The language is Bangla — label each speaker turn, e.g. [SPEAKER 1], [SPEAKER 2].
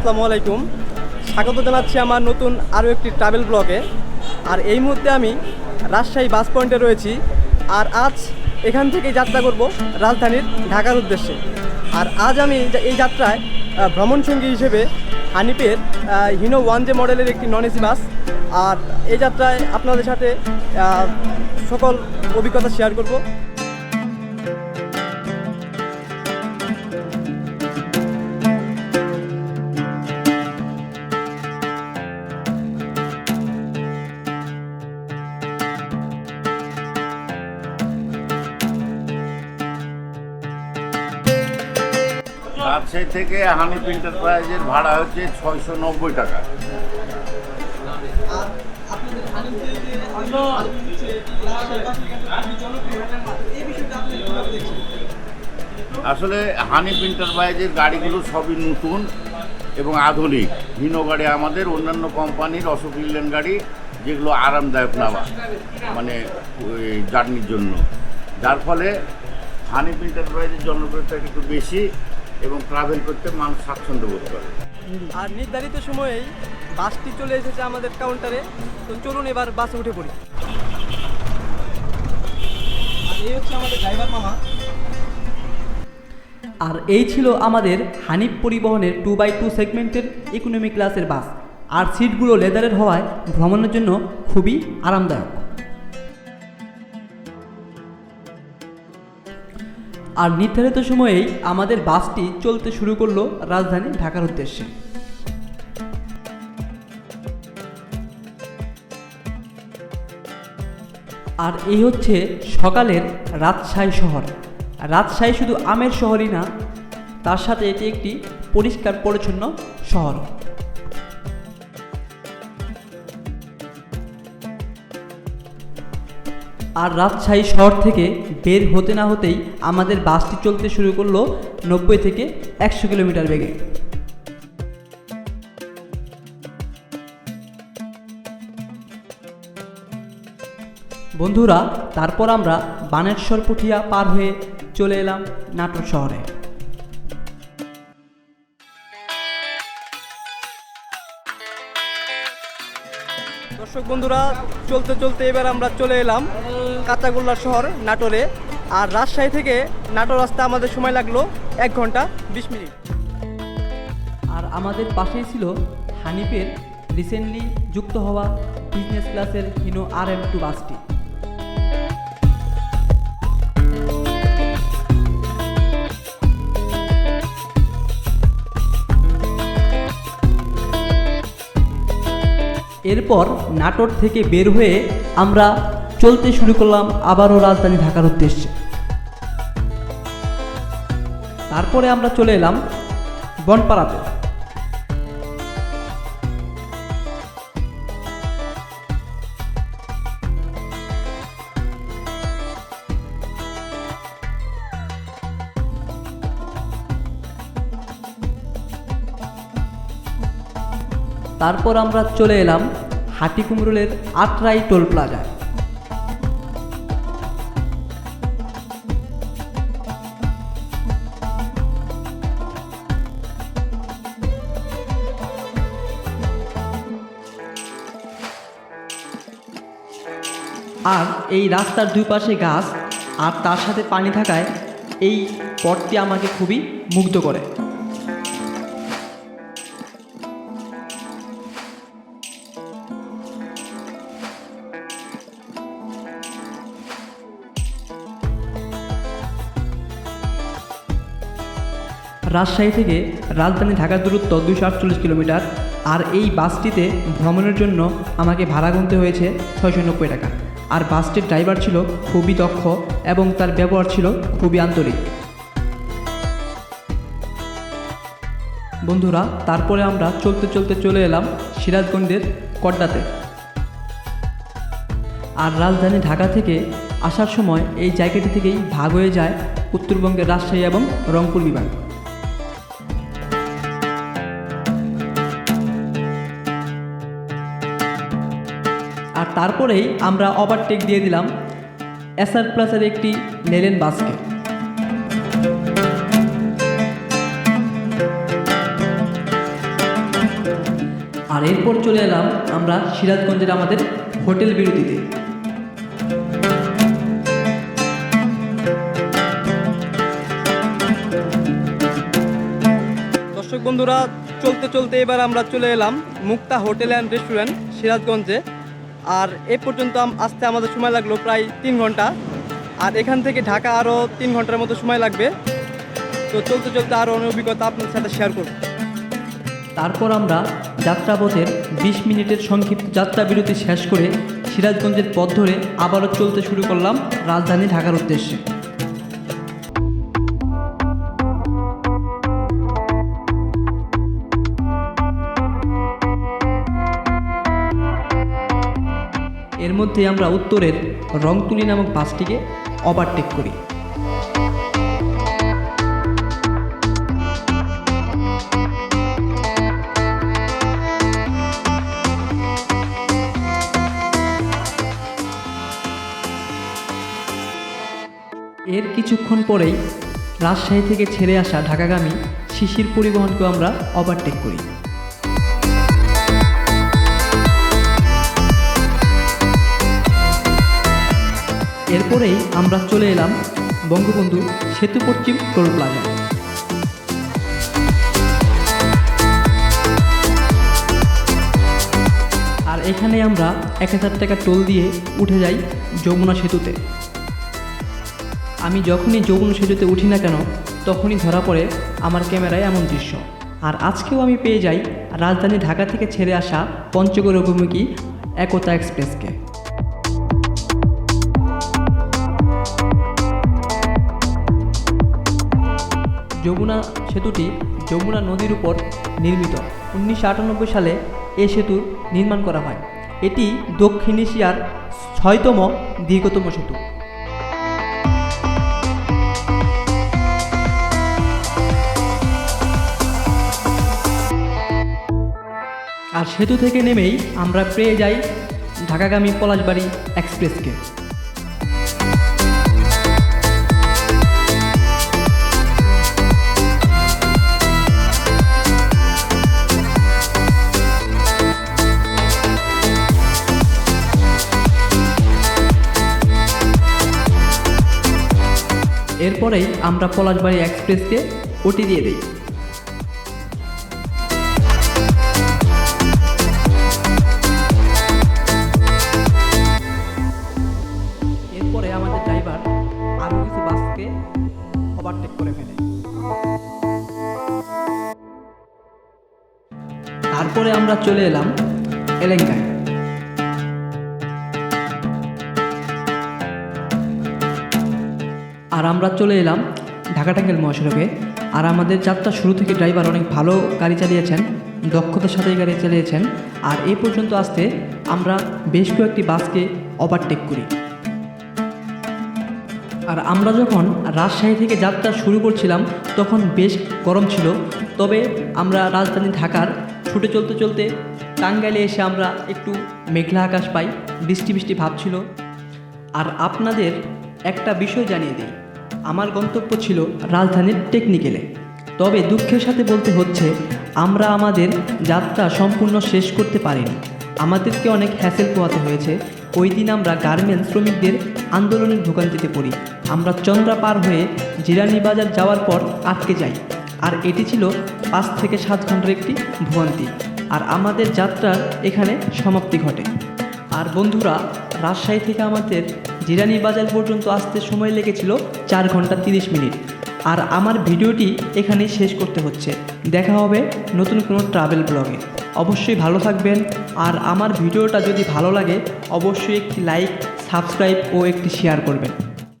[SPEAKER 1] আসসালামু আলাইকুম। স্বাগত জানাচ্ছি আমার নতুন আরও একটি ট্রাভেল ব্লগে আর এই মুহূর্তে আমি রাজশাহী বাস পয়েন্টে রয়েছি। আর আজ এখান থেকে যাত্রা করব রাজধানীর ঢাকার উদ্দেশ্যে। আর আজ আমি এই যাত্রায় আহ, ভ্রমণ সঙ্গী হিসেবে হানিপের হিনো ওয়ান জে মডেলের একটি নন এসি বাস আর এই যাত্রায় আপনাদের সাথে সকল অভিজ্ঞতা শেয়ার করব।
[SPEAKER 2] রাজশাহী থেকে হানিফ এন্টারপ্রাইজের ভাড়া হচ্ছে ছয়শো নব্বই টাকা। আসলে হানিফ এন্টারপ্রাইজের গাড়িগুলো সবই নতুন এবং আধুনিক। হিনো গাড়ি আমাদের, অন্যান্য কোম্পানির অশোক লিলেন গাড়ি, যেগুলো আরামদায়ক না মানে জার্নির জন্য। যার ফলে হানিফ এন্টারপ্রাইজের জনপ্রিয়তা একটু বেশি। এবং ট্রাভেল করতে মানুষ স্বাচ্ছন্দ্য বোধ করে।
[SPEAKER 1] আর নির্ধারিত সময়েই বাসটি চলে এসেছে আমাদের কাউন্টারে তো চলুন এবার বাসে উঠে পড়ি। আর এই হচ্ছে আমাদের ড্রাইভার মামা।
[SPEAKER 3] আর এই ছিল আমাদের হানিফ পরিবহনের টু বাই টু সেগমেন্টের ইকোনমি ক্লাসের বাস। আর সিটগুলো লেদারের হওয়ায় ভ্রমণের জন্য খুবই আরামদায়ক। আর নির্ধারিত সময়েই আমাদের বাসটি চলতে শুরু করল রাজধানী ঢাকার উদ্দেশ্যে। আর এই হচ্ছে সকালের রাজশাহী শহর। রাজশাহী শুধু আমের শহরই না, তার সাথে এটি একটি পরিষ্কার পরিচ্ছন্ন শহর। আর রাজশাহী শহর থেকে বের হতে না হতেই আমাদের বাসটি চলতে শুরু করল নব্বই থেকে একশো কিলোমিটার বেগে। বন্ধুরা, তারপর আমরা বানেশ্বর পুঠিয়া পার হয়ে চলে এলাম নাটোর শহরে।
[SPEAKER 1] দর্শক বন্ধুরা, চলতে চলতে এবার আমরা চলে এলাম কাঁচাগোল্লা শহর নাটোরে। আর রাজশাহী থেকে নাটোর রাস্তা আমাদের সময় লাগল এক ঘণ্টা বিশ মিনিট।
[SPEAKER 3] আর আমাদের পাশেই ছিল হানিফের রিসেন্টলি যুক্ত হওয়া বিজনেস ক্লাসের হিনো আর এম টু বাসটি এরপর নাটোর থেকে বের হয়ে আমরা চলতে শুরু করলাম আবারও রাজধানী ঢাকার উদ্দেশ্যে। তারপরে আমরা চলে এলাম বনপাড়াতে। তারপর আমরা চলে এলাম হাটিকুমরুলের আটরাই টোল প্লাজায় আর এই রাস্তার দুই পাশে গাছ, আর তার সাথে পানি থাকায় এই পথটি আমাকে খুবই মুগ্ধ করে। রাজশাহী থেকে রাজধানী ঢাকার দূরত্ব দুশো আটচল্লিশ কিলোমিটার, আর এই বাসটিতে ভ্রমণের জন্য আমাকে ভাড়া গুনতে হয়েছে ছয়শো নব্বই টাকা। আর বাসটির ড্রাইভার ছিল খুবই দক্ষ এবং তার ব্যবহার ছিল খুবই আন্তরিক। বন্ধুরা, তারপরে আমরা চলতে চলতে চলে এলাম সিরাজগঞ্জের কড্ডাতে। আর রাজধানী ঢাকা থেকে আসার সময় এই জায়গাটি থেকেই ভাগ হয়ে যায় উত্তরবঙ্গের রাজশাহী এবং রংপুর বিভাগ। আর তারপরেই আমরা ওভারটেক দিয়ে দিলাম এসআর প্লাসের একটি লেলেন বাসকে আর এরপর চলে এলাম আমরা সিরাজগঞ্জের আমাদের হোটেল বিরতিতে।
[SPEAKER 1] দর্শক বন্ধুরা, চলতে চলতে এবার আমরা চলে এলাম মুক্তা হোটেল অ্যান্ড রেস্টুরেন্ট, সিরাজগঞ্জে। আর এ পর্যন্ত আসতে আমাদের সময় লাগল প্রায় তিন ঘণ্টা। আর এখান থেকে ঢাকা আরও তিন ঘণ্টার মতো সময় লাগবে। তো চলতে চলতে আরও অনেক অভিজ্ঞতা আপনার সাথে শেয়ার করব।
[SPEAKER 3] তারপর আমরা যাত্রাপথের বিশ মিনিটের সংক্ষিপ্ত যাত্রা বিরতি শেষ করে সিরাজগঞ্জের পথ ধরে আবারও চলতে শুরু করলাম রাজধানী ঢাকার উদ্দেশ্যে। এর মধ্যে আমরা উত্তরের রংতুলি নামক বাসটিকে ওভারটেক করি। এর কিছুক্ষণ পরেই রাজশাহী থেকে ছেড়ে আসা ঢাকাগামী শিশির পরিবহনকেও আমরা ওভারটেক করি। এরপরেই আমরা চলে এলাম বঙ্গবন্ধু সেতু পশ্চিম টোল প্লাজা। আর এখানে আমরা এক হাজার টাকা টোল দিয়ে উঠে যাই যমুনা সেতুতে। আমি যখনই যমুনা সেতুতে উঠি না কেন, তখনই ধরা পড়ে আমার ক্যামেরায় এমন দৃশ্য। আর আজকেও আমি পেয়ে যাই রাজধানী ঢাকা থেকে ছেড়ে আসা পঞ্চগড় অভিমুখী একতা এক্সপ্রেসকে। যমুনা সেতুটি যমুনা নদীর উপর নির্মিত। উনিশশো আটানব্বই সালে এ সেতু নির্মাণ করা হয়। এটি দক্ষিণ এশিয়ার ছয়তম দীর্ঘতম সেতু। আর সেতু থেকে নেমেই আমরা পেয়ে যাই ঢাকাগামী পলাশবাড়ি এক্সপ্রেসকে। এরপরেই আমরা পলাশবাড়ি এক্সপ্রেসকে ওটি দিয়ে দিই। এরপরে আমাদের ড্রাইভার তারপরে আমরা চলে এলাম এলেঙ্গায় আর আমরা চলে এলাম ঢাকা টাঙ্গেল মহাসড়কে। আর আমাদের যাত্রা শুরু থেকে ড্রাইভার অনেক ভালো গাড়ি চালিয়েছেন, দক্ষতার সাথে গাড়ি চালিয়েছেন। আর এই পর্যন্ত আসতে আমরা বেশ কয়েকটি বাসকে ওভারটেক করি। আর আমরা যখন রাজশাহী থেকে যাত্রা শুরু করছিলাম, তখন বেশ গরম ছিল। তবে আমরা রাজধানী ঢাকার ছুটে চলতে চলতে টাঙ্গাইলে এসে আমরা একটু মেঘলা আকাশ পাই, বৃষ্টি বৃষ্টি ভাব ছিল। আর আপনাদের একটা বিষয় জানিয়ে দিই। আমার গন্তব্য ছিল রাজধানীর টেকনিক্যালে। তবে দুঃখের সাথে বলতে হচ্ছে, আমরা আমাদের যাত্রা সম্পূর্ণ শেষ করতে পারিনি। আমাদেরকে অনেক হ্যাসেল পোহাতে হয়েছে। ওই দিন আমরা গার্মেন্টস শ্রমিকদের আন্দোলনের ভোগান্তিতে পড়ি। আমরা চন্দ্রা পার হয়ে জিরানি বাজার যাওয়ার পর আটকে যাই। আর এটি ছিল পাঁচ থেকে সাত ঘণ্টার একটি ভোগান্তি। আর আমাদের যাত্রার এখানে সমাপ্তি ঘটে। আর বন্ধুরা, রাজশাহী থেকে আমাদের জিরানি বাজার পর্যন্ত আসতে সময় লেগেছিল চার ঘণ্টা তিরিশ মিনিট। আর আমার ভিডিওটি এখানেই শেষ করতে হচ্ছে। দেখা হবে নতুন কোনো ট্রাভেল ব্লগে অবশ্যই ভালো থাকবেন। আর আমার ভিডিওটা যদি ভালো লাগে, অবশ্যই একটি লাইক সাবস্ক্রাইব ও একটি শেয়ার করবেন।